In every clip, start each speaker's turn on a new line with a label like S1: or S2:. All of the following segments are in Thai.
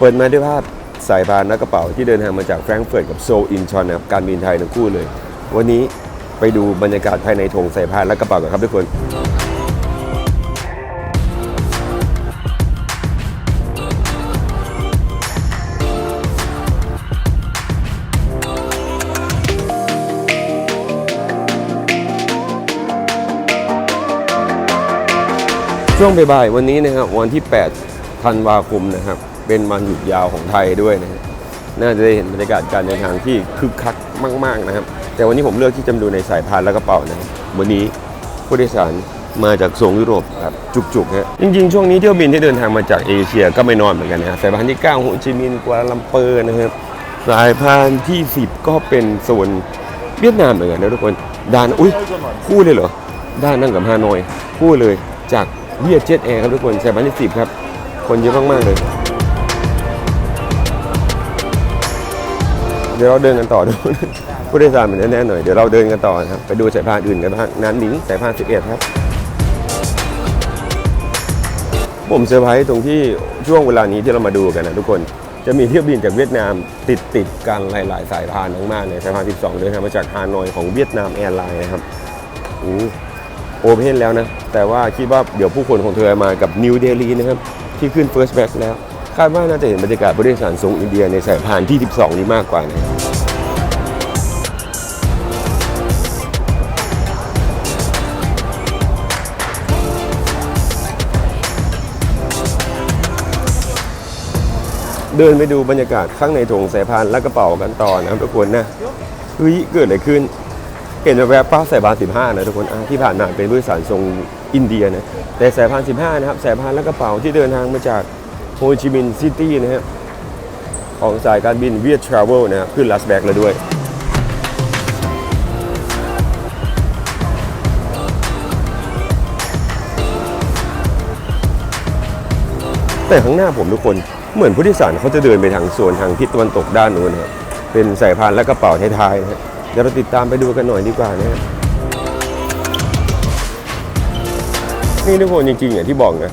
S1: เปิดมาด้วยภาพสายพานและกระเป๋าที่เดินทางมาจากแฟรงก์เฟิร์ตกับโซลอินชอนนะครับการบินไทยทั้งคู่เลย วันนี้ไปดูบรรยากาศภายในธงสายพานและกระเป๋ากันครับทุกคนช่วงบ่ายๆวันนี้นะครับวันที่ 8 ธันวาคมนะครับ เป็นวันหยุดยาวของไทยด้วยนะน่าจะได้เห็นบรรยากาศการเดินทางที่คึกคักมาก ๆนะครับ แต่วันนี้ผมเลือกที่จะดูในสายพานและกระเป๋านะวันนี้ผู้โดยสารมาจากโซนยุโรปครับจุกๆฮะจริงๆ ช่วงนี้เที่ยวบินที่เดินทางมาจากเอเชียก็ไม่น้อยเหมือนกันนะสายพานที่ 9โฮจิมินห์กัวลาลัมเปอร์นะครับสายพานที่ 10 ก็เป็นโซนเวียดนามเหมือนกันนะทุกคนด้านอุ้ยคู่เลยเหรอด้านนั่งกับฮานอย คู่เลยจากเวียดเจ็ตแอร์ครับทุกคนสายพันที่สิบครับ คนเยอะมากๆเลย เดี๋ยวเราเดินกันต่อดูผู้โดยสารมันแน่ๆหน่อย เดี๋ยวเราเดินกันต่อนะครับ ไปดูสายพานอื่นกันบ้างนันหนิงสายพาน 11 ครับ ผมเซอร์ไพรส์ตรงที่ช่วงเวลานี้ที่เรามาดูกันนะทุกคนจะมีเที่ยวบินจากเวียดนามติดติดกันหลาย ๆ สายพานมากๆเลยสายพาน 12เดินทางมาจากฮานอยของเวียดนามแอร์ไลน์นะครับโอ้โอเพนแล้วนะ แต่ว่าคิดว่าเดี๋ยวผู้คนของเธอมากับนิวเดลีนะครับ ที่ขึ้น First Batch แล้ว คาดว่าน่าจะเห็นบรรยากาศผู้โดยสารทรงอินเดียในสายพานที่ 12 นี้มากกว่านะเดินไปดูบรรยากาศข้างในถงสายพานและกระเป๋ากันต่อนะครับทุกคนนะเฮ้ยเกิดอะไรขึ้น เห็นแวบป้าสายพาน 15 นะทุกคนที่ผ่านมาเป็นผู้โดยสารทรงอินเดียนะแต่สายพาน 15 นะครับสายพานและกระเป๋าที่เดินทางมาจาก โฮจิมินห์ซิตี้นะครับของสายการบินเวียดทราเวลนะครับขึ้นลาสแบกแล้วด้วย แต่ข้างหน้าผมทุกคนเหมือนผู้โดยสารเขาจะเดินไปทางโซนทางทิศตะวันตกด้านนู้นครับเป็นสายพานและกระเป๋าท้ายๆนะฮะเดี๋ยวเราติดตามไปดูกันหน่อยดีกว่านะฮะนี่ทุกคนจริงๆอย่างที่บอกนะ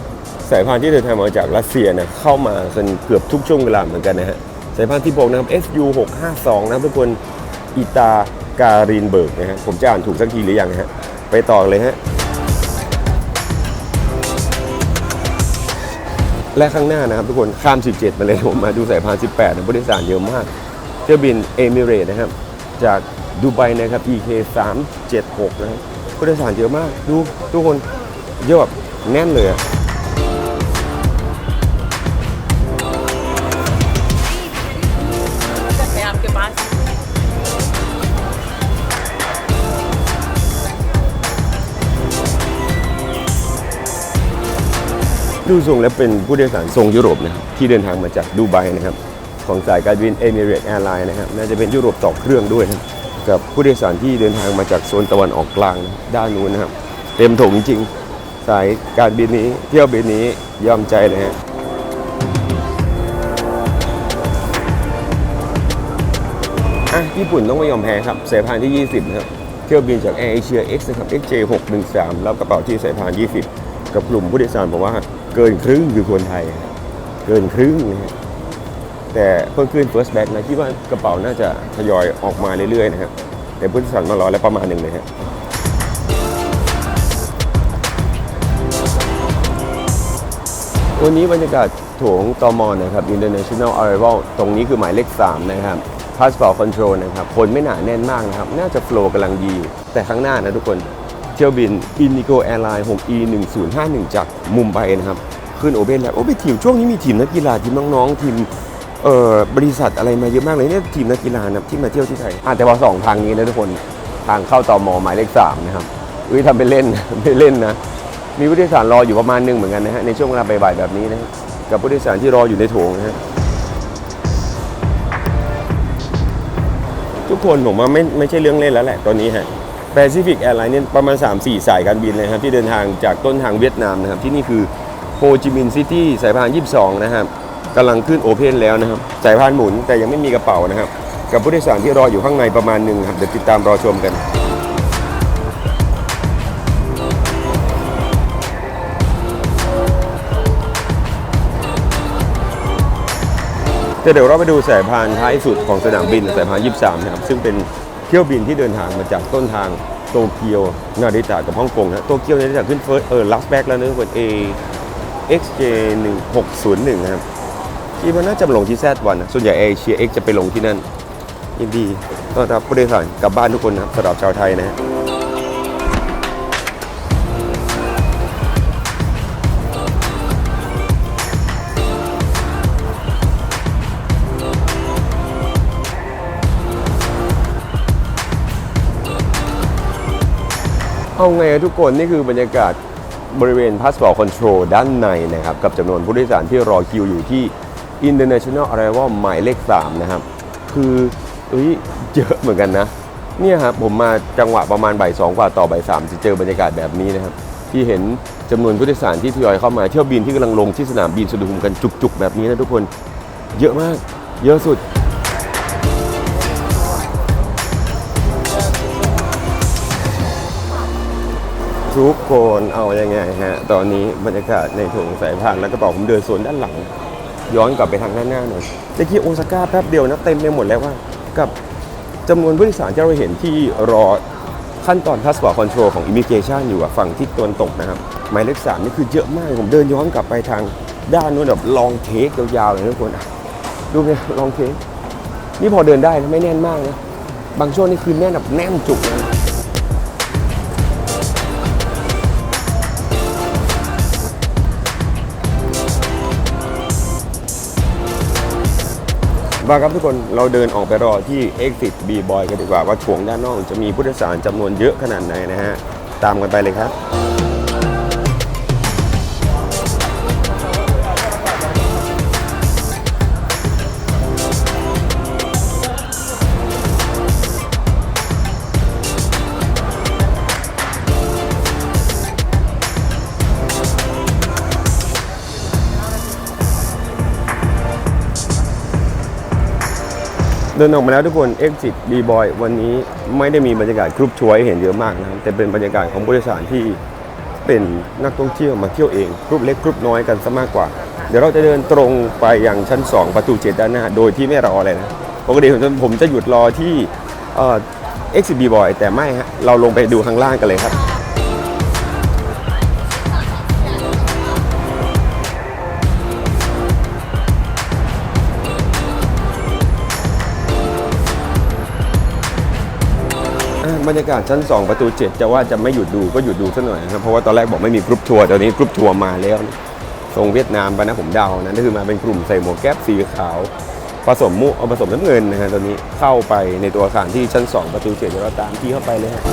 S1: สายพานที่เดินทางมาจากรัสเซียเนะเข้ามากันเกือบทุกช่วงเวลาเหมือนกันนะฮะสายพานที่บกนะครับ SU 652นะทุกคนอิตาการินเบิร์กนะฮะผมจะอ่านถูกสักทีหรือยังฮะไปต่อเลยฮะและข้างหน้านะครับทุกคนข้าม 17 มาเลยผมมาดูสายพาน 18นะผู้โดยสารเยอะมากเที่ยวบินเอมิเรตนะครับ จากดูไบนะครับ EK 376นะครับผู้โดยสารเยอะมากดูทุกคนเยอะแบบแน่นเลยอะ ดูทรงแล้วเป็นผู้โดยสารทรงยุโรปนะครับที่เดินทางมาจากดูไบนะครับของสายการบินเอมิเรตแอร์ไลน์นะครับน่าจะเป็นยุโรปต่อเครื่องด้วยนะกับผู้โดยสารที่เดินทางมาจากโซนตะวันออกกลางนะด้านนู้นนะครับ เต็มถงจริงสายการบินนี้เที่ยวบินนี้ยอมใจเลยฮะอะญี่ปุ่นต้องไม่ยอมแพ้ครับสายพานที่ 20นะครับเที่ยวบินจาก Air Asia X นะครับ XJ 613แล้วกระเป๋าที่สายพาน 20 กับกลุ่มผู้โดยสารบอกว่า เกินครึ่งคือคนไทยครับเกินครึ่งนะฮะแต่เพิ่งขึ้น First Batch นะคิดว่ากระเป๋าน่าจะทยอยออกมาเรื่อยๆนะครับแต่ผู้โดยสารมารอแล้วประมาณหนึ่งเลยฮะวันนี้บรรยากาศโถงตอมนะครับ International Arrival ตรงนี้คือหมายเลข 3 นะครับ Passport Control นะครับ คนไม่หนาแน่นมากนะครับ น่าจะโฟล์กำลังดี แต่ข้างหน้านะทุกคน เที่ยวบิน Indigo Airline 6 E 1 0 5 1จากมุมไบนะครับ ขึ้นโอเบนแล้วโอ้ไปทีมช่วงนี้มีทีมนักกีฬาทีมน้องๆทีมเอ่อบริษัทอะไรมาเยอะมากเลยเนี่ยทีมนักกีฬานะที่มาเที่ยวที่ไทยอะแต่ว่าสองทางนี้นะทุกคนทางเข้าต่อมอหมายเลขสามนะครับอุ้ยทำเป็นเล่นไม่เล่นนะ มีผู้โดยสารรออยู่ประมาณหนึ่งเหมือนกันนะฮะในช่วงเวลาบ่ายๆแบบนี้นะฮะกับผู้โดยสารที่รออยู่ในโถงนะฮะทุกคนผมว่าไม่ไม่ใช่เรื่องเล่นแล้วแหละตอนนี้ฮะ Pacific Airlines เนี่ยประมาณ 3-4 สายการบินเลยครับที่เดินทางจากต้นทางเวียดนามนะครับที่นี่คือโฮจิมินห์ซิตี้สายพาน 22 นะครับกำลังขึ้นโอเพนแล้วนะครับสายพานหมุนแต่ยังไม่มีกระเป๋านะครับ กับผู้โดยสารที่รออยู่ข้างในประมาณหนึ่งครับเดี๋ยวติดตามรอชมกันเดี๋ยวเราไปดูสายพานท้ายสุดของสนามบินสายพาน 23 นะครับ ซึ่งเป็น ที่ยวบินที่เดินทางมาจากต้นทางโตเกียวนาริตะกับฮ่องกงนะโตเกียวนาริตะขึ้นเฟิร์สเออลัสแบ็กแล้วนะทุกคน A XJ 1601นะครับที่มันน่าจะลงที่แซดวันนะส่วนใหญ่เอเชีย X จะไปลงที่นั่นยินดีต้อนรับผู้โดยสารกลับบ้านทุกคนนะครับสำหรับชาวไทยนะฮะ เอาไงทุกคนนี่คือบรรยากาศบริเวณ Passport Control ด้านในนะครับ กับจำนวนผู้โดยสารที่รอคิวอยู่ที่ International Arrival หมายเลข 3 นะครับ คือเอ้ยเยอะเหมือนกันนะเนี่ยครับผมมาจังหวะประมาณบ่ายสองกว่าต่อบ่ายสามจะเจอบรรยากาศแบบนี้นะครับ ที่เห็นจำนวนผู้โดยสารที่ทยอยเข้ามาเที่ยวบินที่กำลังลงที่สนามบินสุวรรณภูมิกันจุกๆ แบบนี้นะทุกคน เยอะมาก เยอะสุด ทุกคนเอาอยัางไงฮะ ตอนนี้บรรยากาศในถุงสายพานแล้วก็ต่อผมเดินสวนด้านหลัง ย้อนกลับไปทางด้านหน้าหน่อยตะกี้โอซาก้าแป๊บเดียวนะเต็มไปหมดแล้วว่า กับจำนวนผู้โดยสารที่เราเห็นที่รอขั้นตอน passport control ของ immigration อยู่อะฝั่งที่ตะวันตกนะครับ หมายเลขสามนี่คือเยอะมาก ผมเดินย้อนกลับไปทางด้านนู้นแบบลองเทคยาวๆเลยทุกคนดูเนี่ยลองเทคนี่พอเดินได้นะไม่แน่นมากนะบางช่วงนี่คือแน่นแบบแน่นจุกเลย ว่าครับทุกคนเราเดินออกไปรอที่ Exit B Boy กันดีกว่าว่าช่วงด้านนอกจะมีผู้โดยสารจำนวนเยอะขนาดไหนนะฮะ ตามกันไปเลยครับ เดินออกมาแล้วทุกคน Exit B Boy วันนี้ไม่ได้มีบรรยากาศกรุ๊ปทัวร์ให้เห็นเยอะมากนะครับแต่เป็นบรรยากาศของผู้โดยสารที่เป็นนักท่องเที่ยวมาเที่ยวเองกรุ๊ปเล็กกรุ๊ปน้อยกันซะมากกว่า เดี๋ยวเราจะเดินตรงไปยังชั้น 2 ประตูเจ็ดด้านหน้า โดยที่ไม่รออะไรนะปกติผมจะผมจะหยุดรอที่เอ่อ Exit B Boy แต่ไม่ฮะเราลงไปดูข้างล่างกันเลยครับ บรรยากาศชั้น 2 ประตู 7 จะว่าจะไม่หยุดดูก็หยุดดูซะหน่อยนะครับ เพราะว่าตอนแรกบอกไม่มีกรุ๊ปทัวร์ตอนนี้กรุ๊ปทัวร์มาแล้วทรงเวียดนามไปนะผมเดานะนั่นคือมาเป็นกลุ่มใส่หมวกแก๊ปสีขาว ผสมมุเอาผสมน้ำเงินนะฮะตอนนี้เข้าไปในตัวอาคารที่ชั้น 2 ประตู7เดี๋ยวเราตามที่เข้าไปเลยฮะ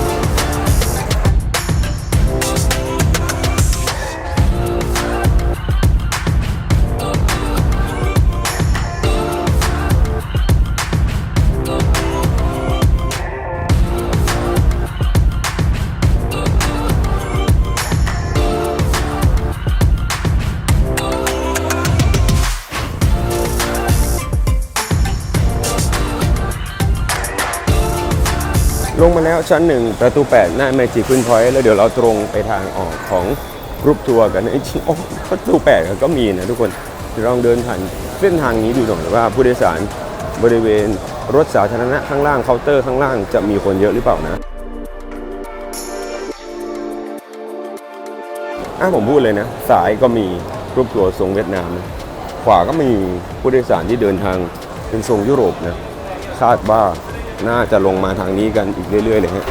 S1: ชั้น 1 ประตู 8 หน้าเมจิค u นพอยต์แล้วเดี๋ยวเราตรงไปทางออกของกรุ๊ปทัวร์กันนะจริงโอ้ประตู 8 ก็มีนะทุกคนเดี๋ยวลองเดินผ่านเส้นทางนี้ดูหน่อยว่าผู้โดยสารบริเวณรถสาธารณะข้างล่างเคาน์เตอร์ข้างล่างจะมีคนเยอะหรือเปล่านะอะผมพูดเลยนะ สายก็มีกรุ๊ปทัวร์ทรงเวียดนามนะขวาก็มีผู้โดยสารที่เดินทางเป็นทรงยุโรปนะคาดว่า น่าจะลงมาทางนี้กันอีกเรื่อย ๆ เลยฮะ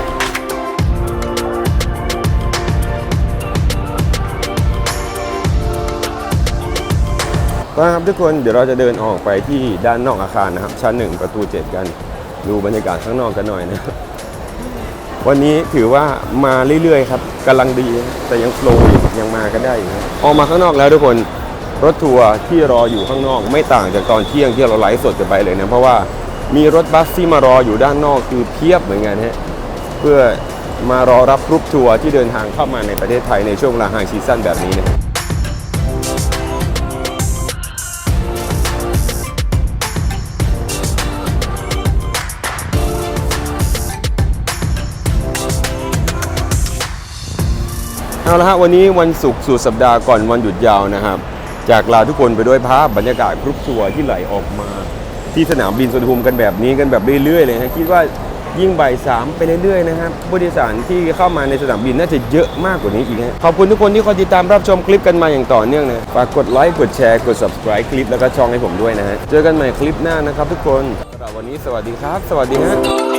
S1: ก็ครับทุกคนเดี๋ยวเราจะเดินออกไปที่ด้านนอกอาคารนะครับ ชั้นหนึ่งประตู 7 กัน ดูบรรยากาศข้างนอกกันหน่อยนะ วันนี้ถือว่ามาเรื่อย ๆ ครับกำลังดีแต่ยังโฟล์ยังมากันได้อยู่นะออกมาข้างนอกแล้วทุกคนรถทัวร์ที่รออยู่ข้างนอกไม่ต่างจากตอนเที่ยงที่เราไลฟ์สดกันไปเลยนะ เพราะว่า มีรถบัสที่มารออยู่ด้านนอกคือเพียบเหมือนกันฮะเพื่อมารอรับกรุ๊ปทัวร์ที่เดินทางเข้ามาในประเทศไทยในช่วงเวลาไฮซีซั่นแบบนี้นะเอาละฮะวันนี้วันศุกร์สุดสัปดาห์ก่อนวันหยุดยาวนะครับ จากลาทุกคนไปด้วยภาพบรรยากาศกรุ๊ปทัวร์ที่ไหลออกมา ที่สนามบินสุวรรณภูมิกันแบบนี้กันแบบเรื่อยๆเลยนะคิดว่ายิ่งบ่ายสามไปเรื่อยๆนะครับผู้โดยสารที่เข้ามาในสนามบินน่าจะเยอะมากกว่านี้อีกนะขอบคุณทุกคนที่คอยติดตามรับชมคลิปกันมาอย่างต่อเนื่องนะฝากกดไลค์กดแชร์กด subscribe คลิปแล้วก็ช่องให้ผมด้วยนะฮะเจอกันใหม่คลิปหน้านะครับทุกคนสำหรับวันนี้สวัสดีครับ สวัสดีฮะ